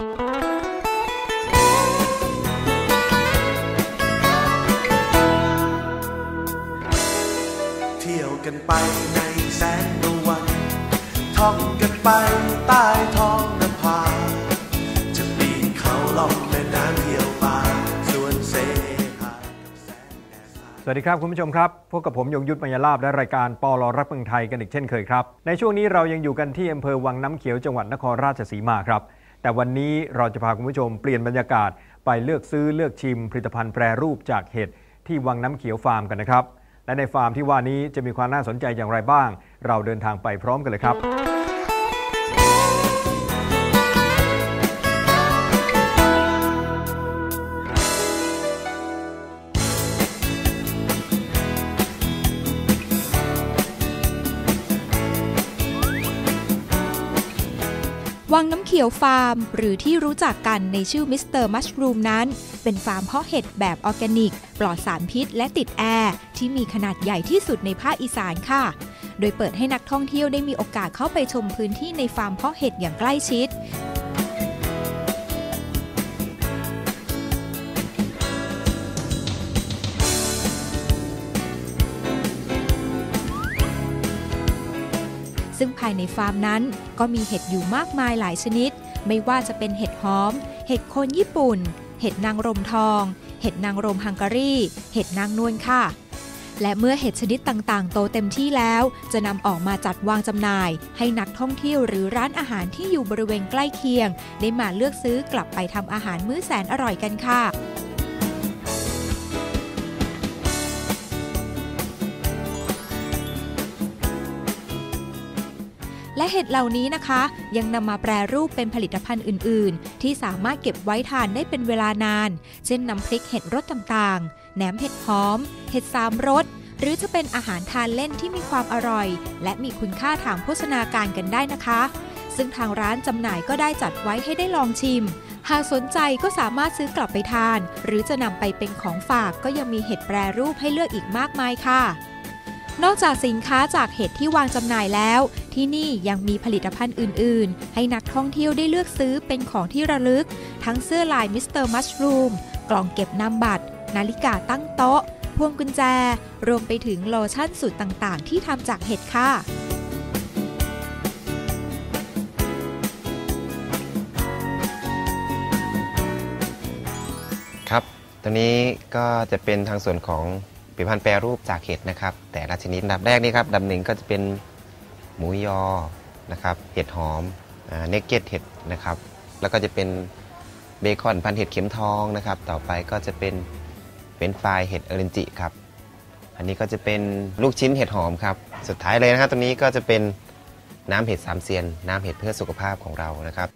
เที่ยวกันไปในแสงตะวันท่องกันไปใต้ท้องนภา จะปีนเขาล่องแม่น้ำเที่ยวป่าสวนเสหากับแสงแดดสวัสดีครับคุณผู้ชมครับพบกับผมยงยุทธมยาลาบและรายการปอลอรักเมืองไทยกันอีกเช่นเคยครับ ในช่วงนี้เรายังอยู่กันที่อำเภอวังน้ำเขียวจังหวัดนครราชสีมาครับ แต่วันนี้เราจะพาคุณผู้ชมเปลี่ยนบรรยากาศไปเลือกซื้อเลือกชิมผลิตภัณฑ์แปรรูปจากเห็ดที่วังน้ำเขียวฟาร์มกันนะครับ และในฟาร์มที่ว่านี้จะมีความน่าสนใจอย่างไรบ้าง เราเดินทางไปพร้อมกันเลยครับ วังน้ำเขียวฟาร์ม หรือที่รู้จักกันในชื่อมิสเตอร์มัชรูมนั้น เป็นฟาร์มเพาะเห็ดแบบออร์แกนิก ปลอดสารพิษและติดแอร์ที่มีขนาดใหญ่ที่สุดในภาคอีสานค่ะ โดยเปิดให้นักท่องเที่ยวได้มีโอกาสเข้าไปชมพื้นที่ในฟาร์มเพาะเห็ดอย่างใกล้ชิด ซึ่งภายในฟาร์มนั้นก็มีเห็ดอยู่มากมายหลายชนิด ไม่ว่าจะเป็นเห็ดหอม เห็ดโคนญี่ปุ่น เห็ดนางรมทอง เห็ดนางรมฮังการี เห็ดนางนวลค่ะ และเมื่อเห็ดชนิดต่างๆ โตเต็มที่แล้ว จะนำออกมาจัดวางจำหน่าย ให้นักท่องเที่ยวหรือร้านอาหารที่อยู่บริเวณใกล้เคียง ได้มาเลือกซื้อกลับไปทำอาหารมื้อแสนอร่อยกันค่ะ และเห็ดเหล่านี้นะคะ ยังนำมาแปรรูปเป็นผลิตภัณฑ์อื่น ๆ ที่สามารถเก็บไว้ทานได้เป็นเวลานาน เช่นน้ำพริกเห็ดรสต่าง ๆ แหนมเห็ดหอม เห็ดสามรส หรือจะเป็นอาหารทานเล่นที่มีความอร่อย และมีคุณค่าทางโภชนาการกันได้นะคะ ซึ่งทางร้านจำหน่ายก็ได้จัดไว้ให้ได้ลองชิมหากสนใจก็สามารถซื้อกลับไปทาน หรือจะนำไปเป็นของฝากก็ยังมีเห็ดแปรรูปให้เลือกอีกมากมายค่ะ นอกจากสินค้าจากเห็ดที่วางจำหน่ายแล้ว ที่นี่ยังมีผลิตภัณฑ์อื่น ๆ ให้นักท่องเที่ยวได้เลือกซื้อเป็นของที่ระลึก ทั้งเสื้อลายมิสเตอร์มัชรูมกล่องเก็บนามบัตร นาฬิกาตั้งโต๊ะ พวงกุญแจ รวมไปถึงโลชั่นสูตรต่าง ๆ ที่ทำจากเห็ดค่ะครับตัวนี้ก็จะเป็นทางส่วนของ ลิตภัณฑ์แปรรูปจากเห็ดนะครับ แต่ละชนิดดับแรกนี่ครับดับหนึ่งก็จะเป็นหมูยอนะครับเห็ดหอมเนกเก็ตเห็ดนะครับ แล้วก็จะเป็นเบคอนพันเห็ดเข็มทองนะครับ ต่อไปก็จะเป็นเป็นไฟรายเห็ดเอรินจิครับ อันนี้ก็จะเป็นลูกชิ้นเห็ดหอมครับ สุดท้ายเลยนะครับตัวนี้ก็จะเป็นน้ำเห็ดสามเซียน น้ำเห็ดเพื่อสุขภาพของเรานะครับ